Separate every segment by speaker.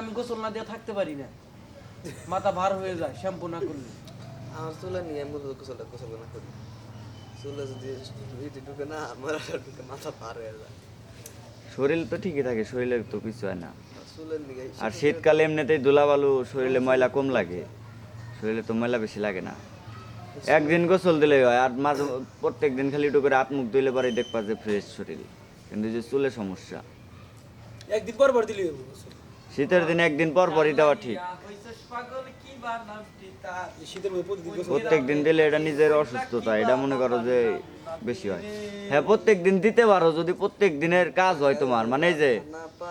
Speaker 1: আমি গোসল না দিয়ে থাকতে পারি না। মাথা ভার হয়ে যায় শ্যাম্পু না করলে।
Speaker 2: আমার চুলে নিয়ে আমি গোসল গোসল গোসল না করি। চুলে যদি ইটি ঢুকে না আমার ঢুকে মাথা পার হয়ে যায়।
Speaker 3: শরীর তো ঠিকই থাকে শরীরের তো কিছু হয় না। আর শীতকালে এমনিতেই ধুলাবালু শরীরে ময়লা কম লাগে। শরীরে তো ময়লা বেশি লাগে না। একদিন গোসল দিলে হয় আর মাঝে প্রত্যেক দিন খালি একটু করে হাত মুখ ধুইলে পরে দেখবা যে ফ্রেশ শরীর। কিন্তু যে চুলে সমস্যা।
Speaker 4: একদিন পর পর দিলি হইবো গোসল।
Speaker 3: শীতের দিন একদিন পর পরই দেওয়া ঠিক। প্রত্যেক দিন দিলে এটা নিজের অসুস্থতা, এটা মনে করো যে বেশি হয়। হ্যাঁ প্রত্যেক দিন দিতে পারো, যদি প্রত্যেক দিনের কাজ হয় তোমার। মানে যে,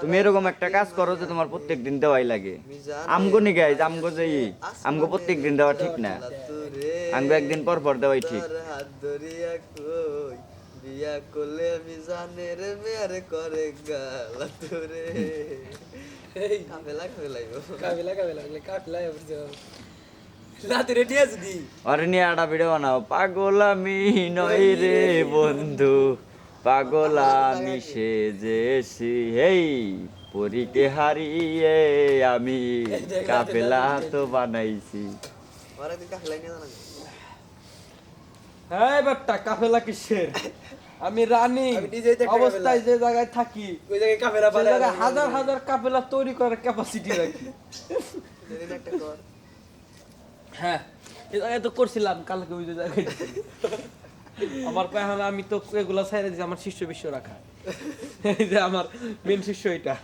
Speaker 3: তুমি এরকম একটা কাজ করো যে তোমার প্রত্যেক দিন দেওয়াই লাগে। আমগো নি গাইজ, আমগো যে আমগো প্রত্যেক দিন দেওয়া ঠিক না। আমগো একদিন পর পর দেওয়াই ঠিক।
Speaker 2: বিয়া করলে আমি জানের মেয়ারে করে গালা তোরে
Speaker 4: এই।
Speaker 2: কাফেলা
Speaker 4: আছে দি?
Speaker 3: আরে নিয়ে একটা ভিডিও বানাও। পাগল আমি নই রে বন্ধু। পাগল আমি সেজেছি। হেই পরীকে হারিয়ে আমি কাপেলা তো বানাইছি।
Speaker 2: নিয়ে
Speaker 1: হ্যাঁ কাফেলা কিসের? আমি রানী অবস্থায় যে জায়গায় থাকি
Speaker 4: ওই জায়গায় কাফেলা পালে
Speaker 1: হাজার হাজার কাফেলা তৈরি করার ক্যাপাসিটি রাখি। হ্যাঁ এ জায়গায় তো করছিলাম কালকে ওই যে জায়গায় আমার পায়ে হাতে আমি তো এগুলা ছাইরে দিছি আমার শিষ্য বিশ্ব রাখা। এই যে আমার মেন শিষ্য এটা।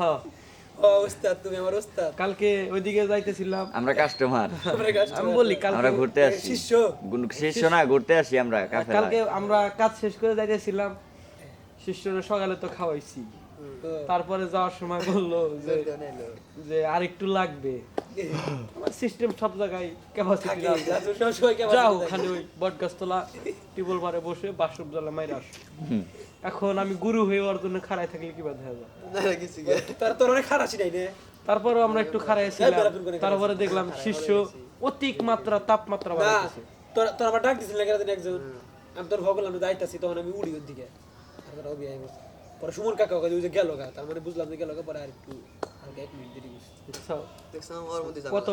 Speaker 1: হ্যাঁ।
Speaker 4: ওস্তাদ তুমি আমার ওস্তাদ
Speaker 1: কালকে ওইদিকে যাইতেছিলাম।
Speaker 3: আমরা কাস্টমার
Speaker 1: আমি বলি কালকে
Speaker 3: আমরা ঘুরতে আসি।
Speaker 4: শিষ্য।
Speaker 3: গুন- শিষ্য না ঘুরতে আসি আমরা
Speaker 1: কালকে আমরা কাজ শেষ করে যাইতেছিলাম। শিষ্যরা সকালে তো খাওয়াইছি। তারপরে যাওয়ার সময় বলল যে যে আর একটু লাগবে। আমার সিস্টেম সব জায়গায় ক্যাপাসিটি যাও ওখানে ওই বটগাছতলা টিবল পারে বসে বাসব জ্বালা মাইরা আসো। এখন আমি গুরু হয়ে ওর জন্য খাড়াই থাকলে কি বাধা যায়
Speaker 2: না কিছু গে
Speaker 4: তার তোর অনেক খারাপ নাই রে
Speaker 1: তারপরেও আমরা একটু তারপরে দেখলাম শিষ্য অতিক মাত্রা তাপমাত্রা
Speaker 4: না তোর তোর আমার ডাক দিছিল না একজন। আমি তোর ভগল আমি দায়িত্ব আছি তখন আমি উড়ি ওর দিকে। আর তোর অবি আইবো পরে সুমন কাকা ওকে ওই যে গেল গা তার মানে বুঝলাম যে গেল পরে আর একটু হালকা এক মিনিট দেরি
Speaker 1: কত